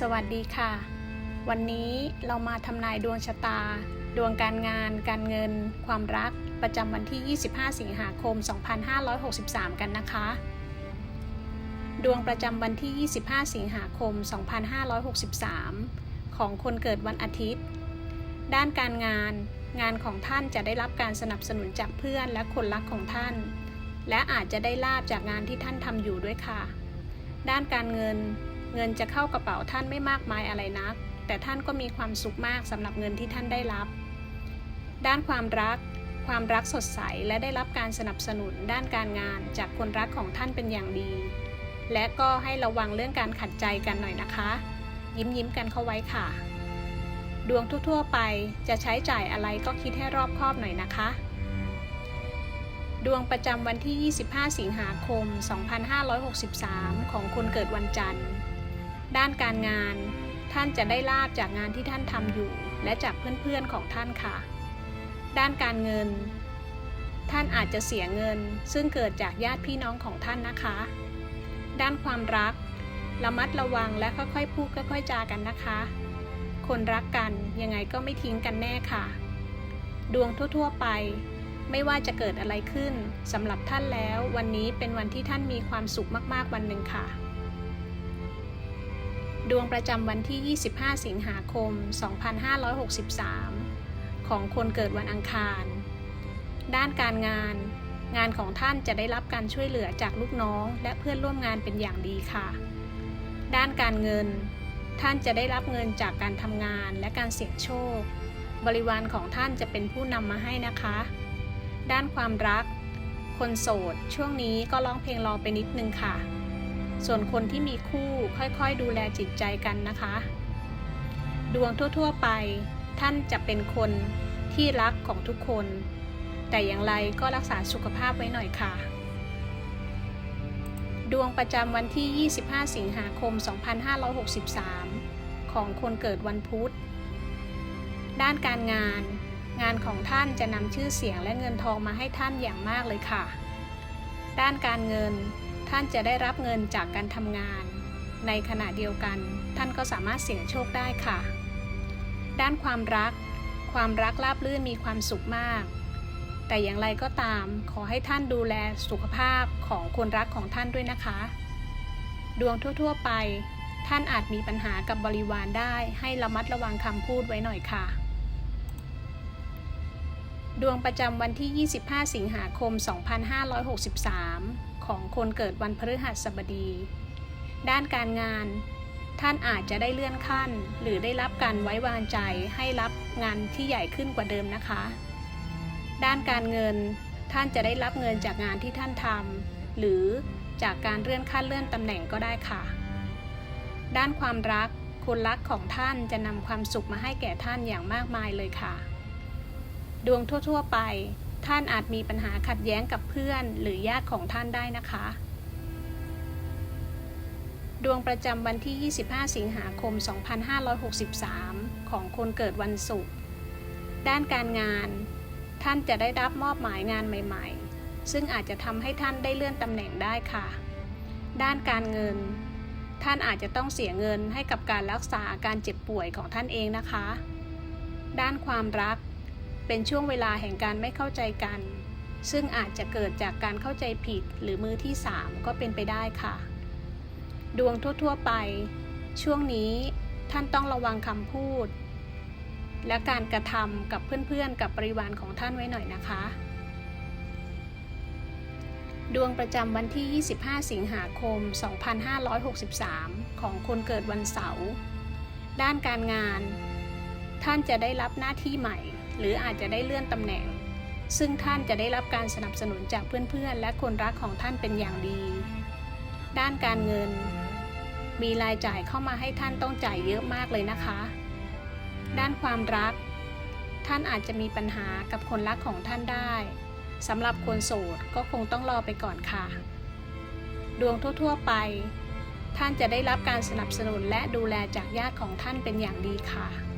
สวัสดีค่ะ วันนี้เรามาทำนายดวงชะตา ดวงการงาน การเงิน ความรัก ประจำวันที่ 25 สิงหาคม 2563 กันนะคะ ดวงประจำวันที่ 25 สิงหาคม 2563 ของคนเกิดวันอาทิตย์ ด้านการงาน งานของท่านจะได้รับการสนับสนุนจากเพื่อนและคนรักของท่าน และอาจจะได้ลาบจากงานที่ท่านทำอยู่ด้วยค่ะ ด้านการเงิน เงินจะเข้ากระเป๋าท่านไม่มากมายอะไรนัก แต่ท่านก็มีความสุขมากสำหรับเงินที่ท่านได้รับ ด้านความรัก ความรักสดใสและได้รับการสนับสนุนด้านการงานจากคนรักของท่านเป็นอย่างดี และก็ให้ระวังเรื่องการขัดใจกันหน่อยนะคะ ยิ้มยิ้มกันเข้าไว้ค่ะ ดวงทั่วๆไปจะใช้จ่ายอะไรก็คิดให้รอบคอบหน่อยนะคะดวงประจำวันที่ 25 สิงหาคม 2563 ของคนเกิดวันจันทร์ ด้านการงาน ท่านจะได้ลาบจากงานที่ท่านทำอยู่ และจากเพื่อนๆของท่านค่ะ ด้านการเงิน ท่านอาจจะเสียเงิน ซึ่งเกิดจากญาติพี่น้องของท่านนะคะ ด้านความรัก ระมัดระวังและค่อยๆพูดค่อยๆจากันนะคะ คนรักกันยังไงก็ไม่ทิ้งกันแน่ค่ะ ดวงทั่วๆไปไม่ว่าจะเกิดอะไรขึ้นสำหรับท่านแล้ว วันนี้เป็นวันที่ท่านมีความสุขมากๆวันหนึ่งค่ะ ดวงประจำวันที่ 25 สิงหาคม 2563 ของคนเกิดวันอังคาร ด้านการงาน งานของท่านจะได้รับการช่วยเหลือจากลูกน้อง และเพื่อนร่วมงานเป็นอย่างดีค่ะ ด้านการเงิน ท่านจะได้รับเงินจากการทำงานและการเสี่ยงโชค บริวารของท่านจะเป็นผู้นำมาให้นะคะ ด้านความรัก คนโสด ช่วงนี้ก็ร้องเพลงรอไปนิดนึงค่ะ ส่วนคนที่มีคู่ค่อยๆดูแลจิตใจกันนะคะ ดวงทั่วๆไป ท่านจะเป็นคนที่รักของทุกคน แต่อย่างไรก็รักษาสุขภาพไว้หน่อยค่ะ ดวงประจำวันที่ 25 สิงหาคม 2563 ของคนเกิดวันพุธ ด้านการงาน งานของท่านจะนำชื่อเสียงและเงินทองมาให้ท่านอย่างมากเลยค่ะ ด้านการเงิน ท่านจะได้รับเงินจากการทำงาน ในขณะเดียวกัน ท่านก็สามารถเสี่ยงโชคได้ค่ะ ด้านความรัก ความรักราบรื่นมีความสุขมาก แต่อย่างไรก็ตาม ขอให้ท่านดูแลสุขภาพของคนรักของท่านด้วยนะคะ ดวงทั่ว ๆ ไป ท่านอาจมีปัญหากับบริวารได้ ให้ระมัดระวังคำพูดไว้หน่อยค่ะดวงประจำวันที่ 25 สิงหาคม 2563 ของคนเกิดวันพฤหัสบดี ด้านการงาน ท่านอาจจะได้เลื่อนขั้น หรือได้รับการไว้วางใจให้รับงานที่ใหญ่ขึ้นกว่าเดิมนะคะ ด้านการเงิน ท่านจะได้รับเงินจากงานที่ท่านทำหรือจากการเลื่อนขั้นเลื่อนตำแหน่งก็ได้ค่ะ ด้านความรักคนรักของท่านจะนำความสุขมาให้แก่ท่านอย่างมากมายเลยค่ะ ดวงทั่ว ๆ ไป ท่านอาจมีปัญหาขัดแย้งกับเพื่อน หรือญาติของท่านได้นะคะ ดวงประจำวันที่ 25 สิงหาคม 2563 ของคนเกิดวันศุกร์ ด้านการงาน ท่านจะได้รับมอบหมายงานใหม่ ๆ ซึ่งอาจจะทำให้ท่านได้เลื่อนตำแหน่งได้ค่ะ ด้านการเงิน ท่านอาจจะต้องเสียเงินให้กับการรักษาอาการเจ็บป่วยของท่านเองนะคะ ด้านความรัก เป็นช่วงเวลาแห่งการไม่เข้าใจกัน ซึ่งอาจจะเกิดจากการเข้าใจผิดหรือมือที่ 3 ก็เป็นไปได้ค่ะ ดวงทั่ว ๆ ไป ช่วงนี้ท่านต้องระวังคำพูด และการกระทำกับเพื่อนๆ กับบริวารของท่านไว้หน่อยนะคะ ดวงประจำวันที่ 25 สิงหาคม 2563 ของคนเกิดวันเสาร์ด้านการงาน ท่านจะได้รับหน้าที่ใหม่ หรืออาจจะได้เลื่อนตำแหน่ง ซึ่งท่านจะได้รับการสนับสนุนจากเพื่อนๆ และคนรักของท่านเป็นอย่างดี ด้านการเงิน มีรายจ่ายเข้ามาให้ท่านต้องจ่ายเยอะมากเลยนะคะ ด้านความรัก ท่านอาจจะมีปัญหากับคนรักของท่านได้สำหรับคนโสดก็คงต้องรอไปก่อนค่ะ ดวงทั่วๆไปท่านจะได้รับการสนับสนุนและดูแลจากญาติของท่านเป็นอย่างดีค่ะ